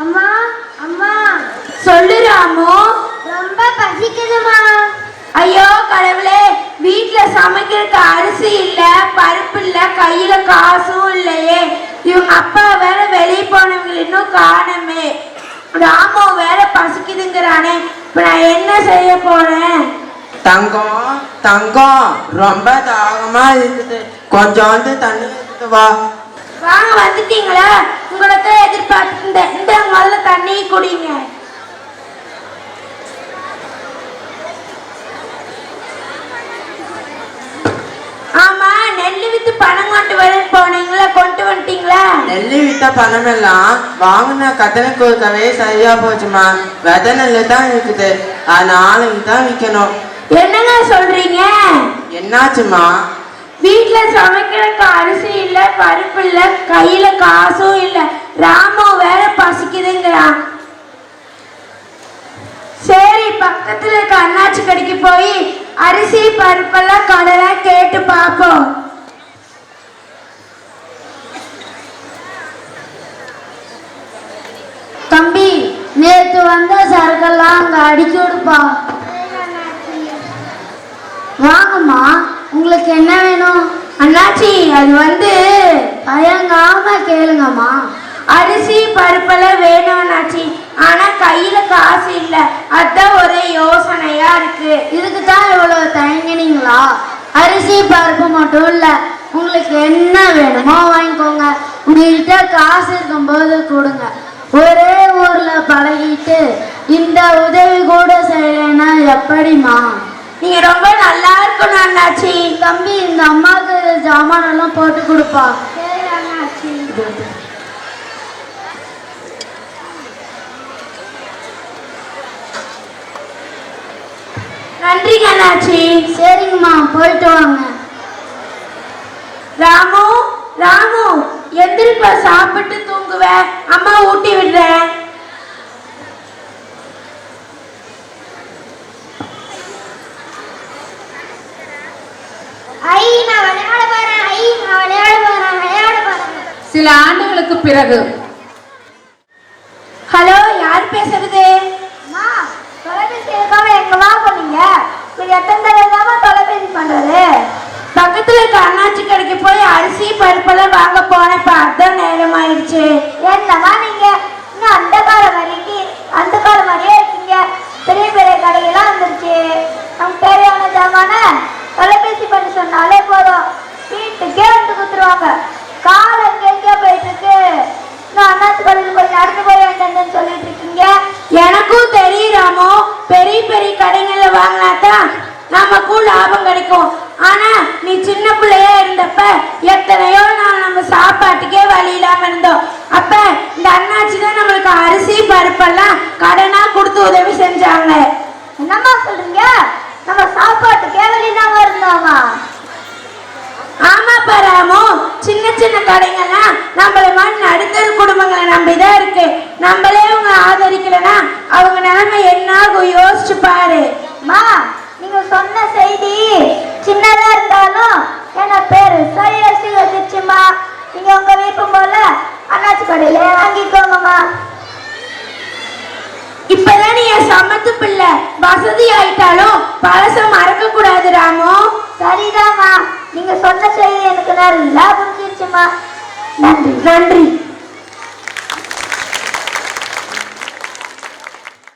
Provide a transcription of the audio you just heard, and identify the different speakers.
Speaker 1: அம்மா அம்மா.
Speaker 2: சொல்லு ராமு.
Speaker 1: ரொம்ப பசிக்குதுமா
Speaker 2: ஐயோ கடவுளே வீட்ல சமைக்கிறதுக்கு அரிசி இல்ல பருப்பு இல்ல கையில காசும் இல்லையே. இவங்க அப்பா வேற வெளியே போனவங்க இன்னும் காணமே. ராமு வேற பசிக்குதுங்கிறானே. இப்ப நான் என்ன செய்ய போறேன்?
Speaker 3: தங்கம் தங்கம் ரொம்ப தாகமா இருக்குது. கொஞ்சோண்டு தண்ணி எடுத்துட்டு வா.
Speaker 2: வாங்க வந்துட்டீங்களா? உங்களை தான் எதிர்பார்த்து இந்த இந்த முதல்ல தண்ணி குடிங்க. ஆமா நெல்லு வித்து பணம் கொண்டு வரேன்னு போனீங்களா? கொண்டு வந்துட்டீங்களா?
Speaker 3: நெல்லி வித்த பணமெல்லாம் வாங்கின கட்டணை கொடுக்கவே சரியா போச்சுமா வித நெல்லு தான் இருக்குது. அது நாளைக்கு தான் விற்கணும்
Speaker 2: என்னங்க சொல்றீங்க?
Speaker 3: என்னாச்சுமா
Speaker 2: வீட்ல சமைக்கிறதுக்கு அரிசி இல்ல பருப்பு இல்ல கையில காசும் இல்ல. ராமு வேற பசிக்குதுங்கிறான் சரி பக்கத்துல இருக்க அண்ணாச்சி கடைக்கு போய் அரிசி பருப்பெல்லாம் கடலை கேட்டு பார்ப்போம்.
Speaker 1: தம்பி நேத்து வந்த சரக்கெல்லாம் அங்க அடிச்சு விடுப்பா. வாங்கம்மா உங்களுக்கு என்ன வேணும்?
Speaker 2: அண்ணாச்சி அது வந்து
Speaker 1: பயங்காம கேளுங்கம்மா.
Speaker 2: அரிசி பருப்பெல்லாம் வேணும் அண்ணாச்சி ஆனா கையில காசு இல்ல அதான் ஒரே யோசனையா இருக்கு
Speaker 1: இதுக்கு தான் இவ்வளவு தயங்கினீங்களா பருப்பு மட்டும் இல்ல. உங்களுக்கு என்ன வேணுமோ வாங்கிக்கோங்க. உங்ககிட்ட காசு இருக்கும்போது கொடுங்க. ஒரே ஊர்ல பழகிட்டு இந்த உதவி கூட செய்யலைன்னா எப்படிம்மா?
Speaker 2: நீங்க ரொம்ப நல்லா இருக்கணும் அண்ணாச்சி.
Speaker 1: தம்பி இந்த அம்மாவுக்கு ஜாமானெல்லாம் போட்டு கொடுப்பா.
Speaker 2: நன்றிங்க அண்ணாச்சி.
Speaker 1: சரிங்கம்மா போயிட்டு வாங்க.
Speaker 2: ராமு ராமு எந்திரிப்பா சாப்பிட்டு தூங்குவேன் அம்மா ஊட்டி விடுறேன்
Speaker 4: சில ஆண்டுகளுக்கு பிறகு.
Speaker 2: ஹலோ யார் பேசுறது
Speaker 1: அம்மா தொலைபேசி எடுக்காம எங்கம்மா போனீங்க இது எத்தனை தடவை தான் தொலைபேசி பண்றது
Speaker 2: பக்கத்துல இருக்க அண்ணாச்சி கடைக்கு போய் அரிசி பருப்பெல்லாம் வாங்க போனேன்ப்பா அதான் நேரம் ஆயிடுச்சு
Speaker 1: என்னம்மா நீங்க? இன்னும் அந்த காலம் வரைக்கும் அந்த காலம் மாதிரியே இருக்கீங்க. பெரிய பெரிய கடையெல்லாம் வந்துருச்சு. நமக்கு தேவையான ஜாமான தொலைபேசி பண்ணி சொன்னாலே போதும். வீட்டுக்கே வந்து கொடுத்துருவாங்க காலம் எங்கேயோ போயிட்டு இருக்கு இன்னும் அண்ணாச்சி கடையில் போய் நடந்து போய் வேண்டாம்னு சொல்லிட்டு இருக்கீங்க.
Speaker 2: எனக்கும் தெரியும் ராமு. பெரிய பெரிய கடைகள்ல வாங்கினா தான் நமக்கும் லாபம் கிடைக்கும். ஆனா நீ சின்ன பிள்ளையா இருந்தப்ப எத்தனையோ இருந்தோம். அப்ப இந்த அண்ணாச்சி தான் நம்மளுக்கு அரிசி பருப்பெல்லாம் கடனா கொடுத்து உதவி செஞ்சாங்க.
Speaker 1: என்னம்மா சொல்றீங்க? நம்ம சாப்பாட்டுக்கே வெளியிடாம இருந்தோமா?
Speaker 2: ஆமா பராமோ சின்ன சின்ன கடைங்கள்லாம் நம்மள மாதிரி நடுத்தர குடும்பங்களை நம்பிதான் இருக்கு. நம்மளே அவங்க ஆதரிக்கலைன்னா அவங்க நிலைமை என்ன ஆகும்? யோசிச்சு பாரு.
Speaker 1: மா நீங்க சொன்ன செய்தி சின்னதா இருந்தாலும் என்ன பேரு? சரியா நீங்க உங்க விருப்பம் போல? அண்ணாச்சி கடையில வாங்கிக்கோங்கம்மா.
Speaker 2: இப்பதான் நீ என் சமத்து பிள்ளை. வசதி ஆயிட்டாலும் பழச மறக்க கூடாது ராமு.
Speaker 1: சரிதாம்மா. நீங்க சொன்ன செய்தி எனக்கு நல்லா புரிஞ்சிருச்சுமா
Speaker 2: நன்றி. நன்றி.